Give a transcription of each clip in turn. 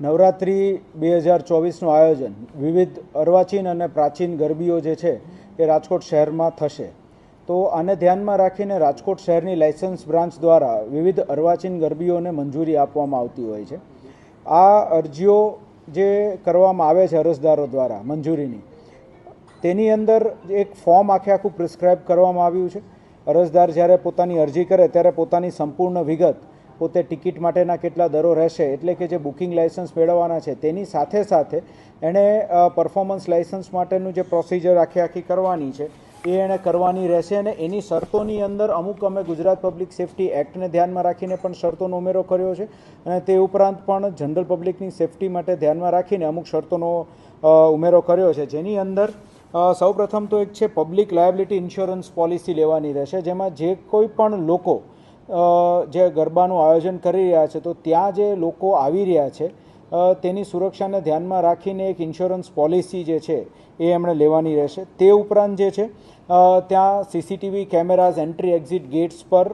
નવરાત્રિ બે હજાર ચોવીસનું આયોજન. વિવિધ અર્વાચીન અને પ્રાચીન ગરબીઓ જે છે એ રાજકોટ શહેરમાં થશે. તો આને ધ્યાનમાં રાખીને રાજકોટ શહેરની લાયસન્સ બ્રાન્ચ દ્વારા વિવિધ અર્વાચીન ગરબીઓને મંજૂરી આપવામાં આવતી હોય છે. આ અરજીઓ જે કરવામાં આવે છે અરજદારો દ્વારા મંજૂરીની, તેની અંદર એક ફોર્મ આખે આખું પ્રિસ્ક્રાઇબ કરવામાં આવ્યું છે. અરજદાર જ્યારે પોતાની અરજી કરે ત્યારે પોતાની સંપૂર્ણ વિગત પોતે ટિકિટ માટેના કેટલા દરો રહેશે, એટલે કે જે બુકિંગ લાઇસન્સ મેળવવાના છે, તેની સાથે સાથે એણે પરફોર્મન્સ લાઇસન્સ માટેનું જે પ્રોસિજર આખી આખી કરવાની છે, એ એણે કરવાની રહેશે અને એની શરતોની અંદર અમુક અમે ગુજરાત પબ્લિક સેફટી એક્ટને ધ્યાનમાં રાખીને પણ શરતોનો ઉમેરો કર્યો છે અને તે ઉપરાંત પણ જનરલ પબ્લિકની સેફટી માટે ધ્યાનમાં રાખીને અમુક શરતોનો ઉમેરો કર્યો છે. જેની અંદર સૌપ્રથમ તો એક છે પબ્લિક લાયબિલિટી ઇન્સ્યોરન્સ પોલિસી લેવાની રહેશે, જેમાં જે કોઈ પણ લોકો જે ગરબાનું આયોજન કરી રહ્યા છે, તો ત્યાં જે લોકો આવી રહ્યા છે તેની સુરક્ષાને ધ્યાનમાં રાખીને એક ઇન્સ્યોરન્સ પોલિસી જે છે, એ એમણે લેવાની રહેશે. તે ઉપરાંત જે છે ત્યાં CCTV cameras entry exit gates પર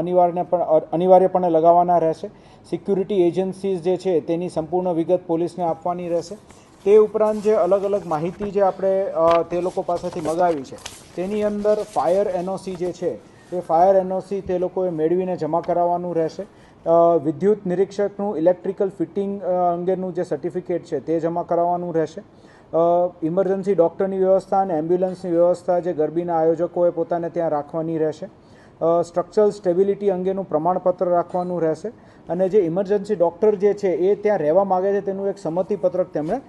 અનિવાર્ય પણ અનિવાર્યપણે લગાવવાના રહેશે. સિક્યુરિટી એજન્સીઝ જે છે, તેની સંપૂર્ણ વિગત પોલીસને આપવાની રહેશે. તે ઉપરાંત જે અલગ અલગ માહિતી જે આપણે તે લોકો પાસેથી મગાવી છે, તેની અંદર ફાયર એનઓસી જે છે તે ફાયર એનઓસી તે લોકોએ મેળવીને જમા કરાવવાનું રહેશે. વિદ્યુત નિરીક્ષકનું ઇલેક્ટ્રિકલ ફિટિંગ અંગેનું જે સર્ટિફિકેટ છે તે જમા કરાવવાનું રહેશે. ઇમરજન્સી ડૉક્ટરની વ્યવસ્થા અને એમ્બ્યુલન્સની વ્યવસ્થા જે ગરબીના આયોજકોએ પોતાને ત્યાં રાખવાની રહેશે. સ્ટ્રક્ચરલ સ્ટેબિલિટી અંગેનું પ્રમાણપત્ર રાખવાનું રહેશે. અને જે ઇમરજન્સી ડૉક્ટર જે છે, એ ત્યાં રહેવા માગે છે, તેનું એક સંમતિપત્રક તેમણે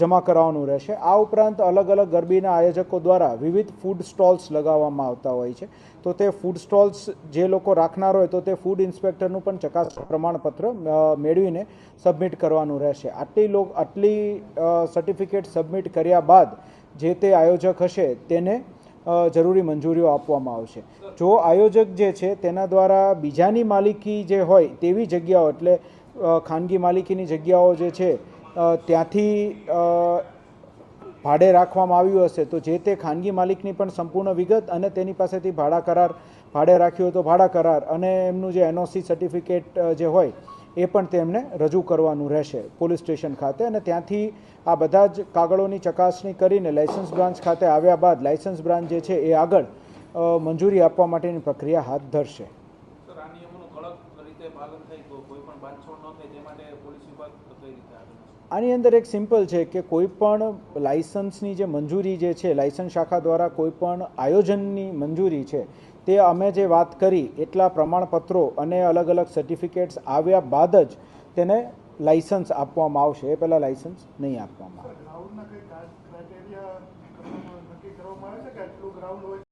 જમા કરાવવાનું રહેશે. આ ઉપરાંત અલગ અલગ ગરબીના આયોજકો દ્વારા વિવિધ ફૂડ સ્ટોલ્સ લગાવવામાં આવતા હોય છે. તો તે ફૂડ સ્ટોલ્સ જે લોકો રાખનાર હોય, તો તે ફૂડ ઇન્સ્પેક્ટરનું પણ ચકાસ પ્રમાણપત્ર મેળવીને સબમિટ કરવાનું રહેશે. આટલી આટલી સર્ટિફિકેટ સબમિટ કર્યા બાદ જે તે આયોજક હશે, તેને જરૂરી મંજૂરીઓ આપવામાં આવશે. જો આયોજક જે છે તેના દ્વારા બીજાની માલિકી જે હોય તેવી જગ્યાઓ, એટલે ખાનગી માલિકીની જગ્યાઓ જે છે ત્યાંથી ભાડે રાખવામાં આવ્યું હશે, તો જે તે ખાનગી માલિકની પણ સંપૂર્ણ વિગત અને તેની પાસેથી ભાડા કરાર, ભાડે રાખ્યું હોય તો ભાડા કરાર અને એમનું જે એનઓસી સર્ટિફિકેટ જે હોય એ પણ તેમને રજૂ કરવાનું રહેશે પોલીસ સ્ટેશન ખાતે અને ત્યાંથી આ બધા જ કાગળોની ચકાસણી કરીને લાયસન્સ બ્રાન્ચ ખાતે આવ્યા બાદ લાયસન્સ બ્રાન્ચ જે છે એ આગળ મંજૂરી આપવા માટેની પ્રક્રિયા હાથ ધરશે? આની અંદર એક સિમ્પલ છે કે કોઈ પણ લાયસન્સની જે મંજૂરી જે છે લાયસન્સ શાખા દ્વારા કોઈ પણ આયોજનની મંજૂરી છે તે અમે જે વાત કરી, એટલા પ્રમાણપત્રો અને અલગ અલગ સર્ટિફિકેટ્સ આવ્યા બાદ જ તેને લાયસન્સ આપવામાં આવશે. એ પહેલાં લાયસન્સ નહીં આપવામાં. આવે